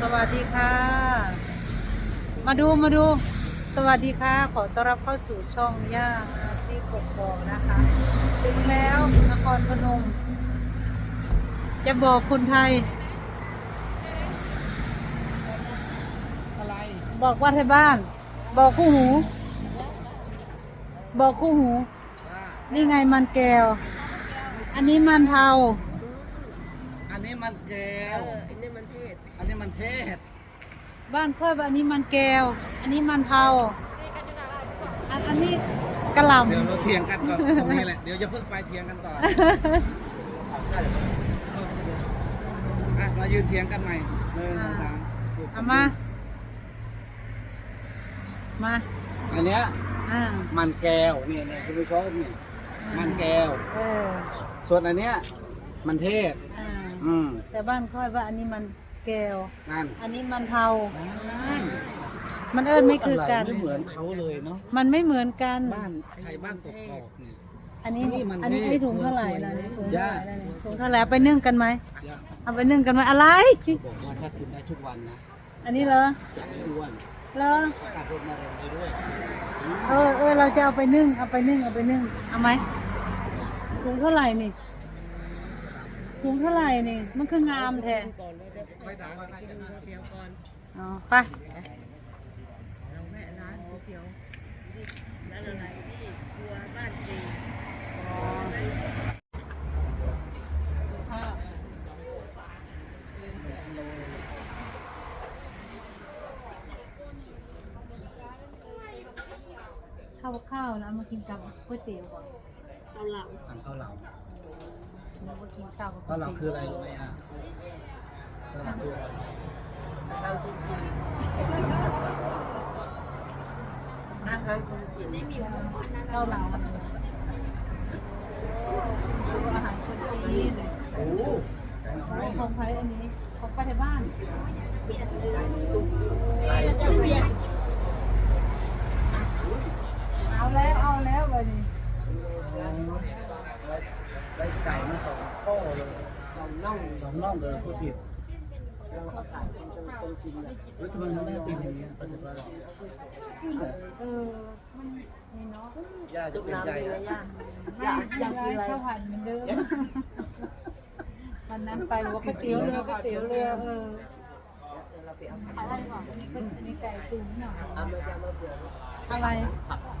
สวัสดีค่ะ มาดูมาดู สวัสดีค่ะ ขอต้อนรับเข้าสู่ช่องย่าที่กดบอกนะคะ ถึงแล้วนครพนม จะบอกคนไทย อะไร บอกว่าไทยบ้าน บอกคู่หู บอกคู่หูว่านี่ไงมันแก้ว อันนี้มันเทา อันนี้มันแก้ว อันนี้มันเทศอันนี้มันเทศ บ้านค่อยว่าอันนี้มันแก้ว อันนี้มันเทาอันอันนี้กระหล่ำเดี๋ยวเราเถียงกันก่อนตรงนี้แหละ เดี๋ยวจะเพิ่งไปเถียงกันต่ออะมายืนเถียงกันใหม่หนึ่งสองสามเอามา มาอันเนี้ยอ่ามันแก้วเนี่ยเนี่ยคุณผู้ชมเนี่ยมันแก้ว เออส่วนอันเนี้ยมันเทศ อ่าอืมแต่บ้านค่อยว่าอันนี้มัน แก้ว นั่นอันนี้มันเทามันเอิ้นไม่คือกัน ไม่เหมือนเขาเลยเนาะมันไม่เหมือนกัน บ้านใครบ้านกกอกเนี่ย อันนี้ นี่มันอันนี้เทศให้ถุงเท่าไหร่นะนี่ถุงเท่าไหร่ย่า นะนี่ถุงเท่าไหร่เอาไปนึ่งกันไหม ย่าเอาไปนึ่งกันไหมอะไร บอกว่าถ้ากินได้ทุกวันนะอันนี้เหรอ จะไม่อ้วนเหรอตัดลดมะเร็งได้ด้วยเออเออเราจะเอาไปนึ่ง เอาไปนึ่ง เอาไปนึ่ง เอาไหมถุงเท่าไหร่นี่ ถุงเท่าไหร่นี่ มันคืองามแท้ก่อนแล้วจะค่อยถามว่าน่าจะน่าก๋วยเตี๋ยวก่อนอ๋อไปเราแม่ร้านก๋วยเตี๋ยวที่ร้านอะไรที่ครัวบ้านจีนข้าวข้าวนะมากินกับก๋วยเตี๋ยวก่อนเกาเหลาสั่งเกาเหลา แล้วมากินข้าวกับเกาเหลาคืออะไรรู้ไหมอะเกาเหลาคืออะไรเราจริงๆอาหารคนจีนไม่มีหัวอันนั้นข้าวเหลาดูอาหารคนจีน โอ้ ของไทยอันนี้ของป้าที่บ้าน เปลี่ยนร้านตุ้ม เอาแล้วเอาแล้ววันนี้ ได้ไก่มาสองข้อเลยสองน่องสองน่องเลยพูดผิดเฮ้ยทำไมมันน่ากินอย่างนี้ปัจจุบันเออมันนี่เนาะย่าจะจุ่มเป็นน้ำใจดีไหมอะย่าอยากอยากกินอะไรข้าวผัดเหมือนเดิมวันนั้นไปบอกว่าก๋วยเตี๋ยวเรือก๋วยเตี๋ยวเรือเออเราไปเอาอะไรหรออันนี้เป็นอันนี้ไก่ตุ๋นหน่อยเอามาจะมาเบื่ออะไร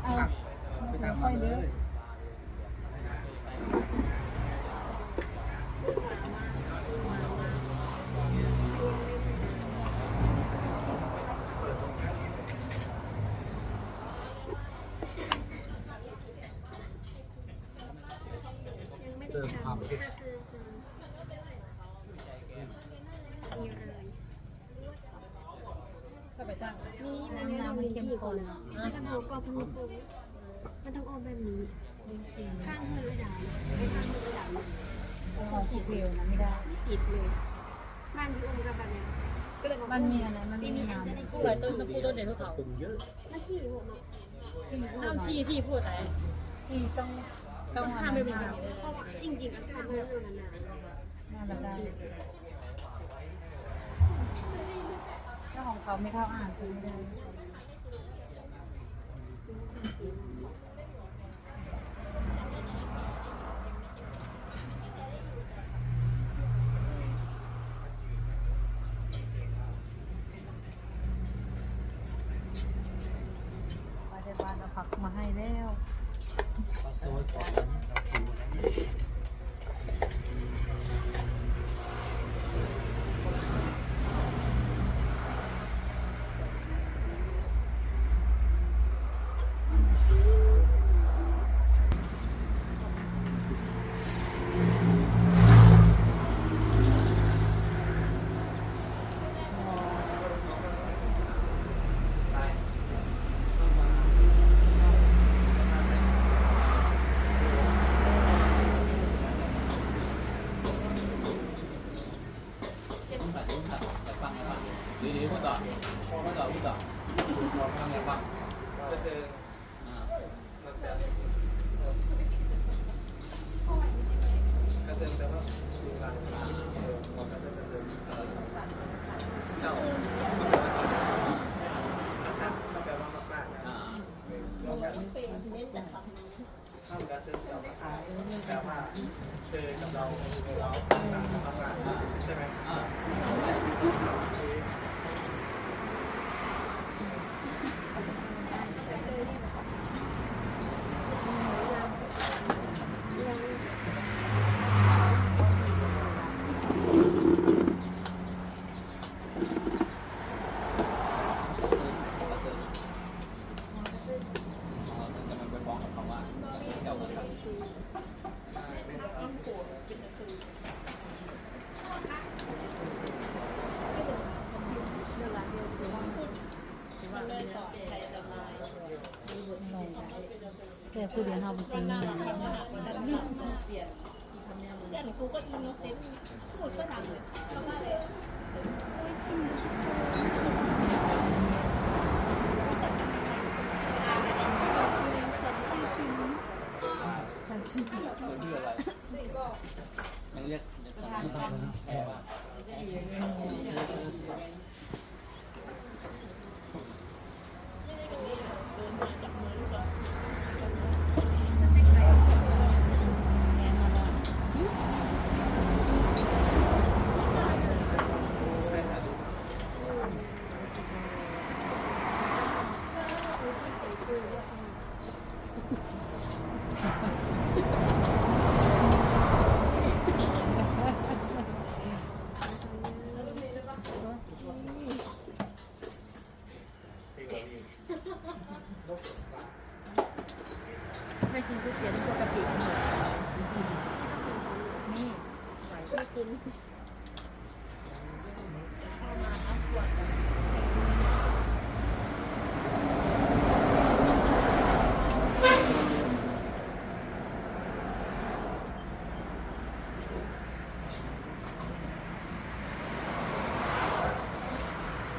เอาไปไม่ตามค่มาอยเลยอะ ย ยังไม่ เติ ไดีเลยก็ไปสร้างนี่อันนะนำเป็นที่คนมันต้องโอกอบมันต้องมันต้องโอแบบนี้จริงข้างเงินระดับไม่ข้างเงินระดับต้องเอาสีเขียวนะไม่ได้ติดเลยบ้านพี่อมกับแบบนี้ก็เลยบอกมันมีอะไรมันมีนี้น้อาจจะได้ำที่เปิดต้นตะปูต้นเด็ดทุกเขาปรุงเยอะหน้าที่หัวเนาะน้ำที่ที่พูดไหนที่ต้อง ต้องห้ามไม่เป็นอย่างนี้เลยเพราะว่าจริงๆอากาศมันร้อนานๆน่าจะได้เจ้าของเขาไม่เข้าอ่านคือไม่ได้ อยากพูดต่อพูดต่อพูดต่อฟังอยากฟังก็คือกระเซ็แต่ว่าก็น้าแต่ว่าาแต่ว่า กับเราเราทำงานใช่ไหมเราจะไปฟ้องกับเขาว่าเจ้าเงิน เรียนเอาไปกินแต่หนูก็อินโนเซนต์พูดฝรั่งเลยเขาว่าเลยคนที่อะไรยังเรียก แอบไม่กินทุเรียนปกตินี่ไม่กิน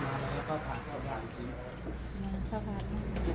มาแล้วก็ผ่านเข้าผ่านทีข้าวผัด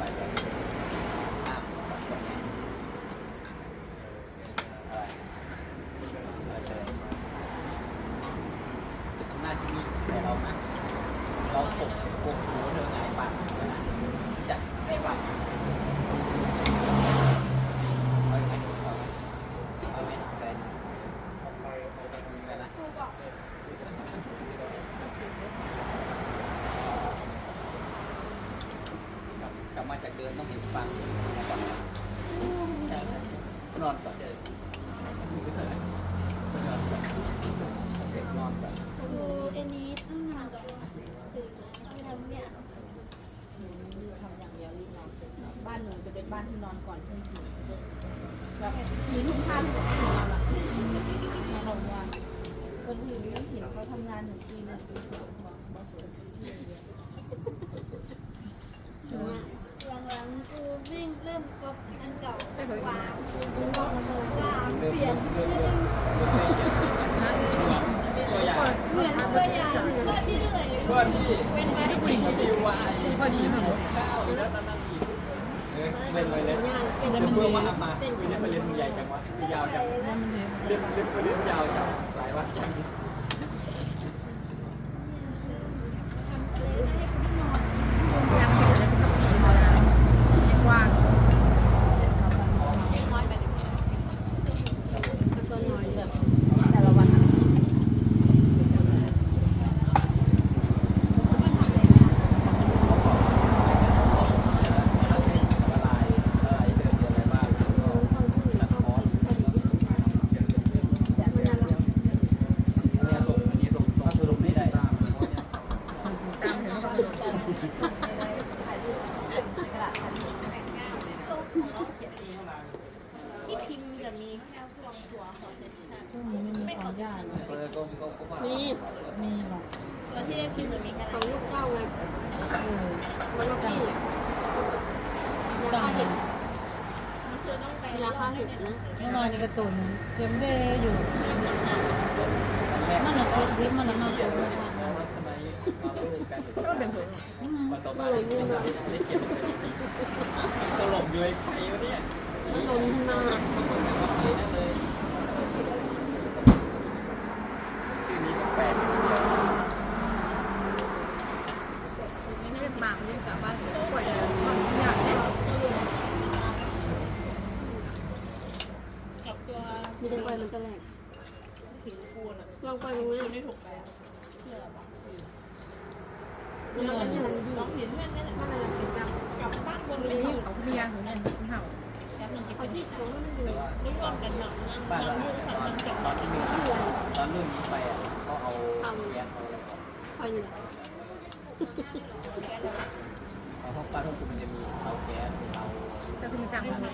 ไรอะไรเลยทำหน้าที่นี่แต่เรานะเราปกปกหูเธอไงปัดนะจะไม่ปัดเอาไหมเอาไหมเป็นเป็นนะกลับมาจากเดินต้องเห็นฟังน อนก่ออันนี้ตั้งนานกับตื่นแล้วทำเนี่ยทำอย่างเดียวรีบนอนบ้านหนูจะเป็นบ้านที่นอนก่อนเที่ยงคืนแบบสี่ทุ่มห้าทุ่มนอนละนอนลงวันคนอื่นไม่ถิ่นเขาทำงานถึงตีหนึ่งตีสองบอกบอกสวยเนี่ยหลังๆคือวิ่งเริ่มก๊อปอันเก่าวาวาง เป็นตัวอย่างเหมือนตัวอย่างเพื่อนที่เหนื่อยเพื่นที่เป็นไปให้ผู้หญิงที่ดีวายพอดีหนึ่งเก้าแล้วนั่งอีกเป็นไปเลยจะเพื่อว่ามาเป็นไปเรียนใหญ่จังวะยาวจังเรียนเรียนไปเรียนยาวจังสายวัดจัง ยังเห็นเลยก็ปีพอแล้วยังว่าง เขาทำ มี มีหรอก แล้วที่ได้กินแบบนี้กัน ของลูกเจ้าไง เออ แล้วก็พี่อะยาฆ่าเห็ด นี่ คือต้องไปยาฆ่าเห็ดนะเมื่อวานนี้กระตุนเต็มเด้อยู่มันน่ะเป็นทิพมันน่ะมากกว่ามันมากกว่าก็เป็นผมวันต่อมาได้เก็บตลบอยู่ไอ้ใครวะเนี่ยแล้วลนขึ้นมา ชื่อนี้แปลก นี่เป็นหมากเล่นกับบ้านป่วยเลยความอยากได้กับตัว มีแต่ปล่อยมันตะแหลกถึงคูณอะลองปล่อยมันไหมไม่ถูกไปอะแล้วมันก็ยังไม่ดีลองเห็นเพื่อนได้แหละมันอะไรเป็นกรรมกลับบ้านบนไม่เป็นได้ที่ดีเขาพิยาของนั่นเห่าแค่มันเขาที่ของมันอยู่ไม่ร่วมกันหนักนะบ้านเราตอนว์มันจับตอนที่หนึ่งที่อะไรตอนรุ่นนี้ไปอะก็เอาแก๊สเอาอะไรก่อนคอยอยู่เอาห้องป้าห้องคุณมันจะมีเตาแก๊สเตาก็คือมันจับมาไหม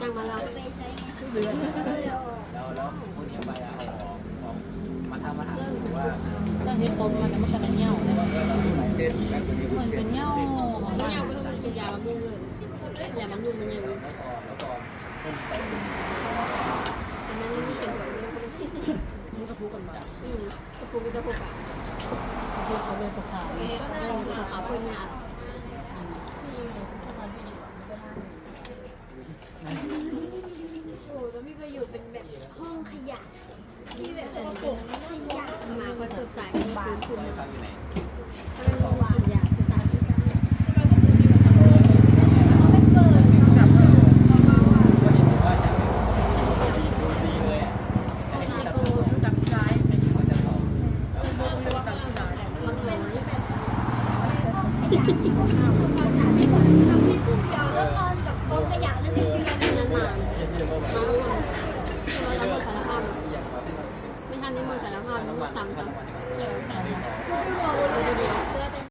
จังมาเราเดือนแล้วแล้วพวกนี้ไปอะเอาออกออกมาทำมาถามดูว่าถ้าเห็ดต้มมันแต่มันก็จะเหี่ยวนะเออเราไม่เส้นกันตัวนี้มันเป็นเหี่ยวแล้ยาก็ต้อมันกินยาบำรุงเลยยาบำรุงมันยังแล้วก็แล้วก็ต้มไปแต่นั้นมันมีเป็นผลไม่ต้องไปกินมันก็พูกันมาอืมกระปุกมีตะปุกอะพูเขาเลยตะขาวเออตะขาเพิ่นยาโอ้